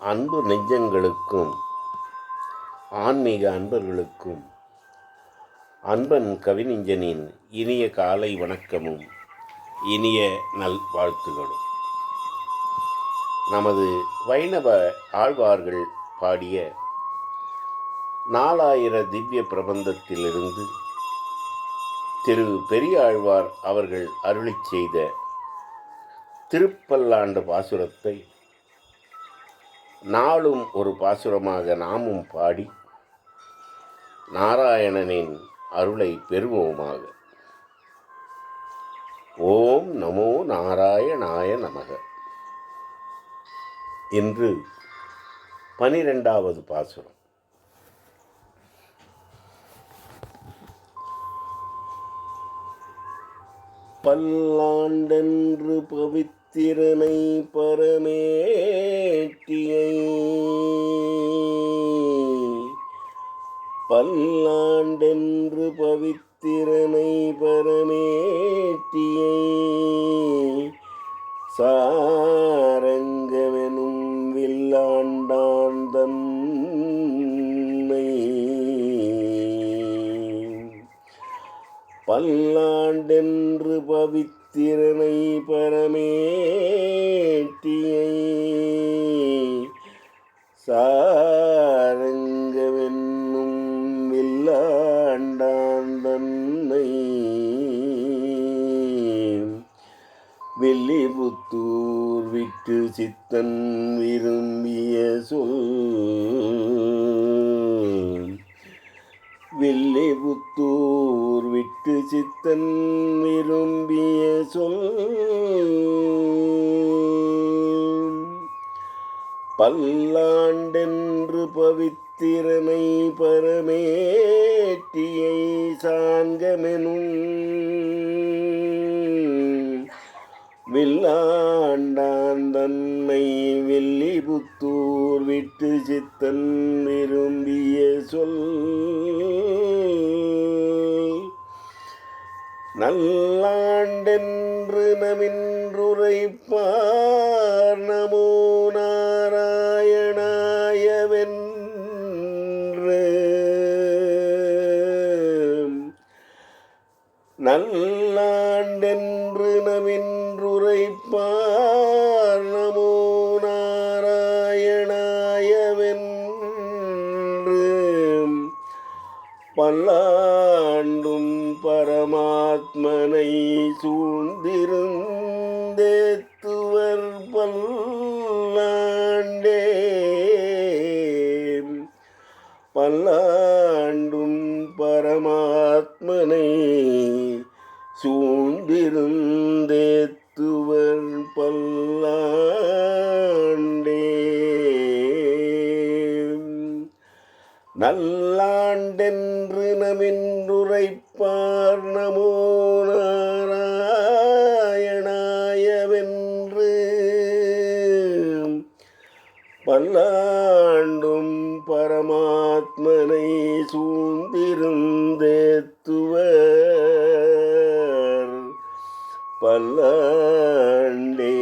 அன்பு நெஞ்சங்களுக்கும் ஆன்மீக அன்பர்களுக்கும் அன்பன் கவிநெஞ்சனின் இனிய காலை வணக்கமும் இனிய நல் வாழ்த்துகளும். நமது வைணவ ஆழ்வார்கள் பாடிய நாலாயிர திவ்ய பிரபந்தத்திலிருந்து திரு பெரியாழ்வார் அவர்கள் அருளிச் செய்த திருப்பல்லாண்டு பாசுரத்தை நாளும் ஒரு பாசுரமாக நாமும் பாடி நாராயணனின் அருளை பெறுவோமாக. ஓம் நமோ நாராயணாய நமக. இன்று பனிரெண்டாவது பாசுரம். பல்லாண்டென்று பவித்திரனை பரமேட்டியை பல்லாண்டென்று பவித்திரனை பரமேட்டியை பல்லாண்டென்று பவித்திரனை பரமேட்டியை சாரங்கவென்னும் வில்லாண்டான் தன்னை வெள்ளிபுத்தூர் விட்டு சித்தன் விரும்பிய சொல் வெள்ளை புத்தூர் விட்டு சித்தன் விரும்பிய சொல். பல்லாண்டென்று பவித்திரனை பரமேட்டியை சாங்கமெனும் வில்லாண்டான் தன்னை வெள்ளிபுத்தூர் விட்டு சித்தன் விரும்பிய சொல். நல்லாண்டென்று நமின்றுரைப்பார். நமோ நாராயணாயவென்று. நல்லாண்டென்று நமின்றுரைப்பார். என்று பல்லாண்டும் பரமாத்மனை சூழ்ந்திருந்தேத்துவர் பல்லாண்டே. பல்லாண்டும் பரமாத்மனை சூழ்ந்திருந்தேத்து நல்லாண்டென்று நமின்றுரைப்பார் நமோ நாராயணாயவென்று. பல்லாண்டும் பரமாத்மனை சூழ்ந்திருந்தேத்துவர் பல்லாண்டே